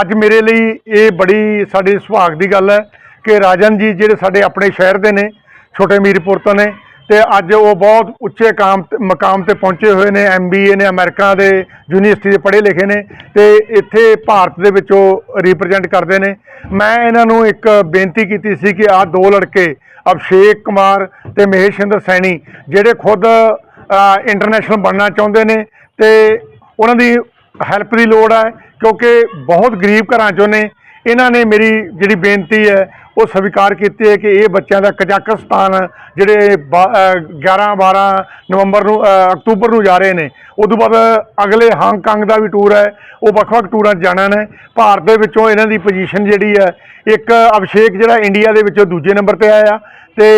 ਅੱਜ ਮੇਰੇ ਲਈ ਇਹ ਬੜੀ ਸਾਡੀ ਸੁਭਾਗ ਦੀ ਗੱਲ ਹੈ ਕਿ ਰਾਜਨ ਜੀ ਜਿਹੜੇ ਸਾਡੇ ਆਪਣੇ ਸ਼ਹਿਰ ਦੇ ਨੇ, ਛੋਟੇ ਮੀਰਪੁਰ ਤੋਂ ਨੇ, ਤੇ ਅੱਜ ਉਹ ਬਹੁਤ ਉੱਚੇ ਕਾਮ ਤੇ- ਮਕਾਮ ਤੇ ਪਹੁੰਚੇ ਹੋਏ ਨੇ ਐਮਬੀਏ ਨੇ ਅਮਰੀਕਾ ਦੇ ਯੂਨੀਵਰਸਿਟੀ ਦੇ ਪੜ੍ਹੇ ਲਿਖੇ ਨੇ, ਤੇ ਇੱਥੇ ਭਾਰਤ ਦੇ ਵਿੱਚ ਉਹ ਰਿਪਰੈਜ਼ੈਂਟ ਕਰਦੇ ਨੇ। ਮੈਂ ਇਹਨਾਂ ਨੂੰ ਇੱਕ ਬੇਨਤੀ ਕੀਤੀ ਸੀ ਕਿ ਆਹ ਦੋ ਲੜਕੇ, ਅਭਿਸ਼ੇਕ ਕੁਮਾਰ ਤੇ ਮਹੇਸ਼ਿੰਦਰ ਸੈਣੀ, ਜਿਹੜੇ ਖੁਦ ਇੰਟਰਨੈਸ਼ਨਲ ਬਣਨਾ ਚਾਹੁੰਦੇ ਨੇ, ਤੇ ਉਹਨਾਂ ਦੀ ਹੈਲਪ ਦੀ ਲੋੜ ਹੈ ਕਿਉਂਕਿ ਬਹੁਤ ਗਰੀਬ ਘਰਾਂ ਚੋਂ ਨੇ। ਇਹਨਾਂ ਨੇ ਮੇਰੀ ਜਿਹੜੀ ਬੇਨਤੀ ਹੈ, ਉਹ ਸਵੀਕਾਰ ਕੀਤੀ ਹੈ ਕਿ ਇਹ ਬੱਚਿਆਂ ਦਾ ਕਜ਼ਾਕਿਸਤਾਨ, ਜਿਹੜੇ 11 12 ਨਵੰਬਰ ਨੂੰ ਅਕਤੂਬਰ ਨੂੰ ਜਾ ਰਹੇ ਨੇ। ਉਦੋਂ ਬਾਅਦ ਅਗਲੇ ਹਾਂਗਕਾਂਗ ਦਾ ਵੀ ਟੂਰ ਹੈ, ਉਹ ਵੱਖ-ਵੱਖ ਟੂਰਾਂ 'ਚ ਜਾਣਾ ਨੇ। ਭਾਰਤ ਦੇ ਵਿੱਚੋਂ ਇਹਨਾਂ ਦੀ ਪੋਜੀਸ਼ਨ ਜਿਹੜੀ ਹੈ, ਇੱਕ ਅਭਿਸ਼ੇਕ ਜਿਹੜਾ ਇੰਡੀਆ ਦੇ ਵਿੱਚੋਂ ਦੂਜੇ ਨੰਬਰ ਤੇ ਆਇਆ ਤੇ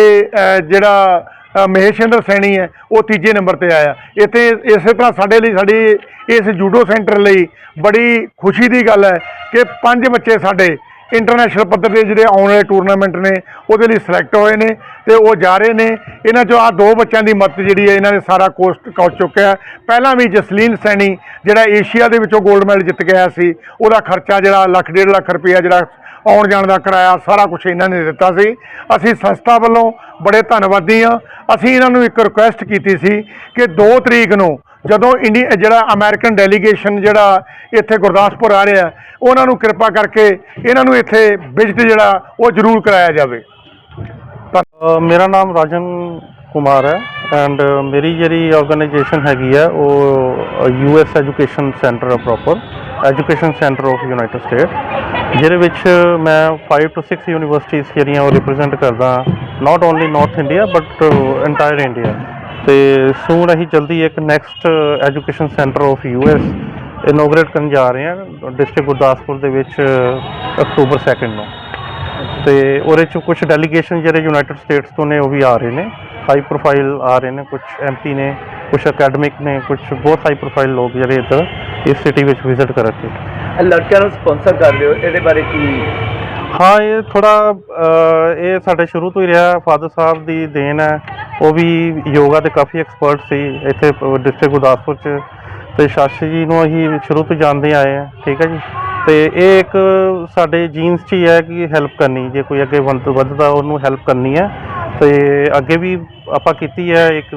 ਜਿਹੜਾ ਮਹੇਸ਼ਿੰਦਰ ਸੈਣੀ ਹੈ, ਉਹ ਤੀਜੇ ਨੰਬਰ ਤੇ ਆਇਆ। ਇੱਥੇ ਇਸੇ ਤਰ੍ਹਾਂ ਸਾਡੇ ਲਈ ਸਾਡੀ ਇਸ ਜੂਡੋ ਸੈਂਟਰ ਲਈ ਬੜੀ ਖੁਸ਼ੀ ਦੀ ਗੱਲ ਹੈ ਕਿ ਪੰਜ ਬੱਚੇ ਸਾਡੇ ਇੰਟਰਨੈਸ਼ਨਲ ਪੱਧਰ ਦੇ ਜਿਹੜੇ ਆਉਣ ਵਾਲੇ ਟੂਰਨਾਮੈਂਟ ਨੇ, ਉਹਦੇ ਲਈ ਸਿਲੈਕਟ ਹੋਏ ਨੇ ਤੇ ਉਹ ਜਾ ਰਹੇ ਨੇ। ਇਹਨਾਂ ਚੋਂ ਆ ਦੋ ਬੱਚਿਆਂ ਦੀ ਮਦਦ ਜਿਹੜੀ ਹੈ, ਇਹਨਾਂ ਨੇ ਸਾਰਾ ਕੋਸਟ ਕਰ ਚੁੱਕਿਆ ਪਹਿਲਾਂ ਵੀ ਜਸਲੀਨ ਸੈਣੀ, ਜਿਹੜਾ ਏਸ਼ੀਆ ਦੇ ਵਿੱਚੋਂ 골ਡ ਮੈਡਲ ਜਿੱਤ ਕੇ ਆਇਆ ਸੀ, ਉਹਦਾ ਖਰਚਾ ਜਿਹੜਾ ਲੱਖ, ਡੇਢ ਲੱਖ ਰੁਪਇਆ ਜਿਹੜਾ ਆਉਣ ਜਾਣ ਦਾ ਕਿਰਾਇਆ ਸਾਰਾ ਕੁਝ ਇਹਨਾਂ ਨੇ ਦਿੱਤਾ ਸੀ। ਅਸੀਂ ਸੰਸਥਾ ਵੱਲੋਂ ਬੜੇ ਧੰਨਵਾਦੀ ਹਾਂ। ਅਸੀਂ ਇਹਨਾਂ ਨੂੰ ਇੱਕ ਰਿਕੁਐਸਟ ਕੀਤੀ ਸੀ ਕਿ 2 ਤਰੀਕ ਨੂੰ ਜਦੋਂ ਇੰਡੀ, ਜਿਹੜਾ ਅਮਰੀਕਨ ਡੈਲੀਗੇਸ਼ਨ ਜਿਹੜਾ ਇੱਥੇ ਗੁਰਦਾਸਪੁਰ ਆ ਰਿਹਾ, ਉਹਨਾਂ ਨੂੰ ਕਿਰਪਾ ਕਰਕੇ ਇਹਨਾਂ ਨੂੰ ਇੱਥੇ ਵਿਜ਼ਿਟ ਜਿਹੜਾ ਉਹ ਜ਼ਰੂਰ ਕਰਾਇਆ ਜਾਵੇ। ਮੇਰਾ ਨਾਮ ਰਾਜਨ ਕੁਮਾਰ ਹੈ ਐਂਡ ਮੇਰੀ ਜਿਹੜੀ ਆਰਗੇਨਾਈਜੇਸ਼ਨ ਹੈਗੀ ਹੈ, ਉਹ U S education centre proper education centre of United State ਜਿਹਦੇ ਵਿੱਚ ਮੈਂ 5 ਟੂ 6 ਯੂਨੀਵਰਸਿਟੀਜ਼ ਜਿਹੜੀਆਂ ਉਹ ਰਿਪਰੈਜ਼ੈਂਟ ਕਰਦਾ not only north India but entire India ਤੇ ਸੂਨ ਅਸੀਂ ਜਲਦੀ ਇੱਕ next education centre of U S inaugurate ਕਰਨ ਜਾ ਰਹੇ ਹਾਂ ਡਿਸਟ੍ਰਿਕਟ ਗੁਰਦਾਸਪੁਰ ਦੇ ਵਿੱਚ ਅਕਤੂਬਰ 2 ਨੂੰ। ਤੇ ਉਹਦੇ ਚ ਕੁਝ ਡੈਲੀਗੇਸ਼ਨ ਜਿਹੜੇ ਯੂਨਾਈਟਿਡ ਸਟੇਟਸ ਤੋਂ ਨੇ, ਉਹ ਵੀ ਆ ਰਹੇ ਨੇ। ਹਾਈ ਪ੍ਰੋਫਾਈਲ ਆ ਰਹੇ ਨੇ ਕੁਝ ਐਮਪੀ ਨੇ ਕੁਝ ਅਕੈਡਮਿਕ ਨੇ ਕੁਝ ਬਹੁਤ ਹਾਈ ਪ੍ਰੋਫਾਈਲ ਲੋਕ ਜਿਹੜੇ ਇੱਧਰ ਇਸ ਸਿਟੀ ਵਿੱਚ ਵਿਜ਼ਿਟ ਕਰਨਗੇ ਲੜਕਿਆਂ ਨੂੰ ਸਪਾਂਸਰ ਕਰ ਰਹੇ ਹੋ ਇਹਦੇ ਬਾਰੇ ਕੀ ਹਾਂ ਇਹ ਥੋੜਾ ਇਹ ਸਾਡੇ ਸ਼ੁਰੂ ਤੋਂ ਹੀ ਰਿਹਾ ਫਾਦਰ ਸਾਹਿਬ ਦੀ ਦੇਣ ਹੈ ਉਹ ਵੀ ਯੋਗਾ ਦੇ ਕਾਫੀ ਐਕਸਪਰਟ ਸੀ ਇੱਥੇ ਡਿਸਟ੍ਰਿਕਟ ਗੁਰਦਾਸਪੁਰ ਚ ਤੇ ਸ਼ਾਸ਼ੀ ਜੀ ਨੂੰ ਅਸੀਂ ਸ਼ੁਰੂ ਤੋਂ ਜਾਣਦੇ ਆਏ ਆ ਠੀਕ ਹੈ ਜੀ ਤੇ ਇਹ ਇੱਕ ਸਾਡੇ ਜੀਨਸ 'ਚ ਹੀ ਹੈ ਕਿ ਹੈਲਪ ਕਰਨੀ ਜੇ ਕੋਈ ਅੱਗੇ ਵੱਧ ਵੱਧਦਾ ਉਹਨੂੰ ਹੈਲਪ ਕਰਨੀ ਹੈ ਤੇ ਅੱਗੇ ਵੀ ਆਪਾਂ ਕੀਤੀ ਹੈ ਇੱਕ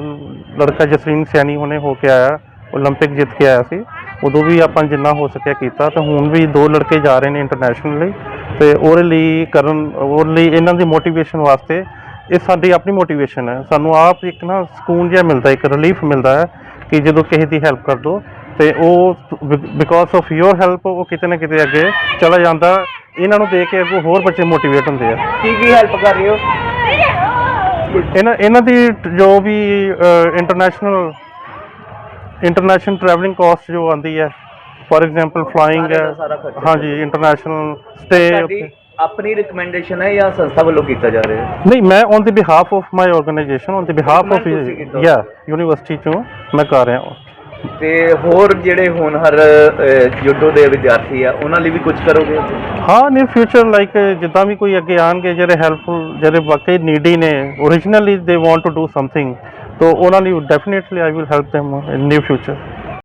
ਲੜਕਾ ਜਸਰੀਨ ਸੈਣੀ ਹੁਣੇ ਹੋ ਕੇ ਆਇਆ 올림픽 ਜਿੱਤ ਕੇ ਆਇਆ ਸੀ ਉਦੋਂ ਵੀ ਆਪਾਂ ਜਿੰਨਾ ਹੋ ਸਕਿਆ ਕੀਤਾ ਤੇ ਹੁਣ ਵੀ ਦੋ ਲੜਕੇ ਜਾ ਰਹੇ ਨੇ ਇੰਟਰਨੈਸ਼ਨਲੀ ਤੇ ਉਹਦੇ ਲਈ ਕਰਨ ਉਹਦੇ ਲਈ ਇਹਨਾਂ ਦੀ ਮੋਟੀਵੇਸ਼ਨ ਵਾਸਤੇ ਇਹ ਸਾਡੀ ਆਪਣੀ ਮੋਟੀਵੇਸ਼ਨ ਹੈ। ਸਾਨੂੰ ਆਪ ਇੱਕ ਨਾ ਸਕੂਨ ਜਿਹਾ ਮਿਲਦਾ ਇੱਕ ਰਿਲੀਫ ਮਿਲਦਾ ਹੈ ਕਿ ਜਦੋਂ ਕਿਸੇ ਦੀ ਹੈਲਪ ਕਰ ਦੋ ਤੇ ਉਹ ਬਿਕੋਜ਼ ਆਫ ਯੋਰ ਹੈਲਪ ਉਹ ਕਿਤੇ ਨਾ ਕਿਤੇ ਅੱਗੇ ਚਲਾ ਜਾਂਦਾ। ਇਹਨਾਂ ਨੂੰ ਦੇਖ ਕੇ ਅੱਗੋਂ ਹੋਰ ਬੱਚੇ ਮੋਟੀਵੇਟ ਹੁੰਦੇ ਆ। ਕੀ ਕੀ ਹੈਲਪ ਕਰ ਰਹੇ ਹੋ? ਇਹਨਾਂ ਇਹਨਾਂ ਦੀ ਜੋ ਵੀ ਇੰਟਰਨੈਸ਼ਨਲ ਇੰਟਰਨੈਸ਼ਨਲ ਟਰੈਵਲਿੰਗ ਕਾਸਟ ਜੋ ਆਂਦੀ ਹੈ ਫੋਰ ਐਗਜ਼ਾਮਪਲ ਫਲਾਈਂਗ ਹੈ। ਹਾਂਜੀ ਇੰਟਰਨੈਸ਼ਨਲ ਸਟੇ ਆਪਣੀ ਰਿਕਮੈਂਡੇਸ਼ਨ ਹੈ ਜਾਂ ਸੰਸਥਾ ਵੱਲੋਂ ਕੀਤਾ ਜਾ ਰਿਹਾ ਹੈ? ਨਹੀਂ ਮੈਂ on the behalf of my organisation on the behalf of ਯਾ ਯੂਨੀਵਰਸਿਟੀ ਚੋਂ ਮੈਂ ਕਰ ਰਿਹਾ ਹਾਂ। ਤੇ ਹੋਰ ਜਿਹੜੇ ਹੋਣਹਾਰ ਜੁਡੋ ਦੇ ਵਿਦਿਆਰਥੀ ਆ ਉਹਨਾਂ ਲਈ ਵੀ ਕੁਝ ਕਰੋਗੇ? ਹਾਂ ਨੀਅਰ ਫਿਊਚਰ ਲਾਈਕ ਜਿੱਦਾਂ ਵੀ ਕੋਈ ਅੱਗੇ ਆਣਗੇ ਜਿਹੜੇ ਹੈਲਪਫੁਲ ਜਿਹੜੇ ਵਾਕਈ ਨੀਡੀ ਨੇ originally they want to do something ਤੋ ਉਹਨਾਂ ਲਈ definitely I will help them in near future